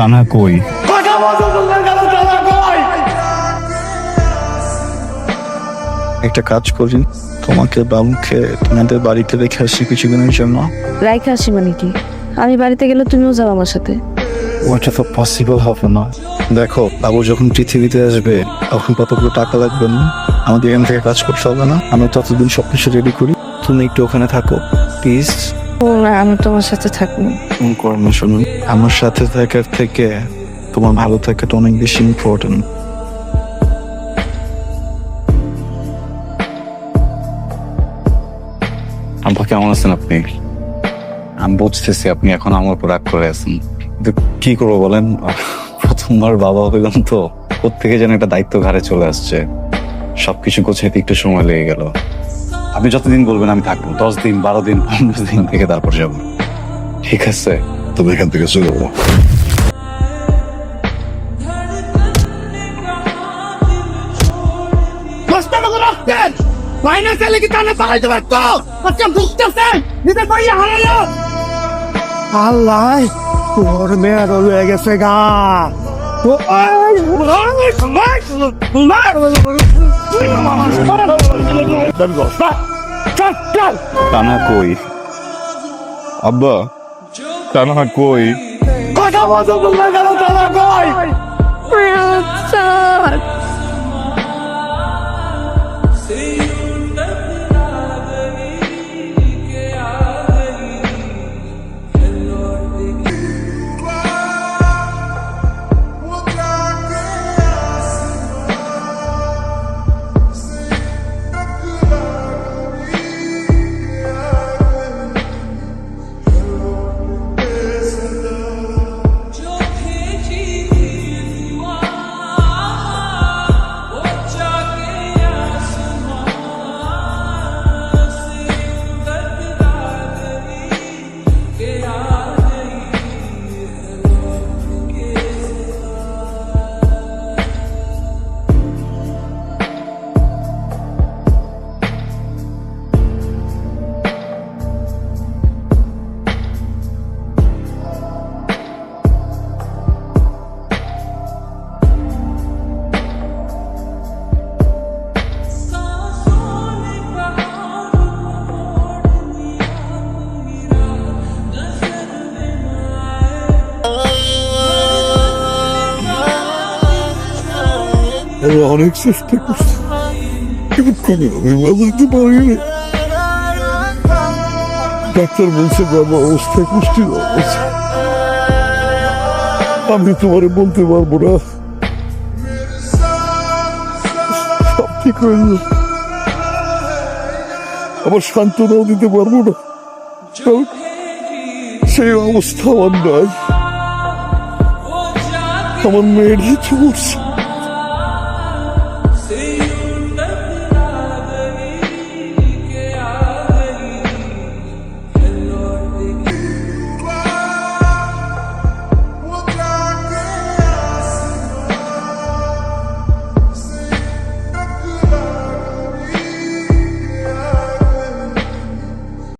টানা কই? একটা কাজ করি তোমাকে বাবুকে তোমাদের বাড়িতে রেখে আসি কিছুদিনের জন্য। রাইখা আসি মানে কি? আমি বাড়িতে গেলে তুমিও যাও আমার সাথে। ওটা তো পসিবল হবে না। দেখো বাবু যখন পৃথিবীতে আসবে তখন কতগুলো টাকা লাগবে না? আমাদের এখান থেকে কাজ করতে হবে না। আমি ততদিন সব কিছু রেডি করি। তুমি একটু ওখানে থাকো প্লিজ আমি তোমার সাথে থাকব। ফোন করো শুনুন। আমার সাথে থাকার থেকে তোমার ভালো থাকাটা অনেক বেশি ইম্পর্টেন্ট আব্বা কেমন আছেন আপনি? আমি বুঝতেছি আপনি এখন আমার উপর রাগ করে আছেন। কিন্তু কি করব বলেন? প্রথমবার বাবা হইলাম তো। কোথেকে যেন একটা দায়িত্ব ঘাড়ে চলে আসছে। সবকিছু গোছাইতে একটু সময় লেগে গেল। আপনি যতদিন বলবেন আমি থাকব দশ দিন বারো দিন পনেরো দিন থেকে তারপর যাব। ঠিক আছে? তুমি এখান থেকে চলে যাব কষ্ট করে রাখতেন মাইনাস এলে কি টানে পালাইতে পারতো? আজকে ভুগতেছে নিজের ভাইয়া হারালো। আল্লাহ তোর মেয়ের হয়ে গেছে গা। টানা কই? আব্বা টানা কই? কথা বলতে বললে গেল টানা কই? আমি অনেক চেষ্টা করছি কিন্তু কোনো আমি বাজাইতে পারিনি ডাক্তার বলছে বাবা অবস্থা পুষ্টি অবস্থা আমি তোমারে বলতে পারব না সব ঠিক হয়ে যাবে আমার সান্ত্বনাও দিতে পারব না সেই অবস্থা আমার নাই আমার মেয়ের কিছু করছে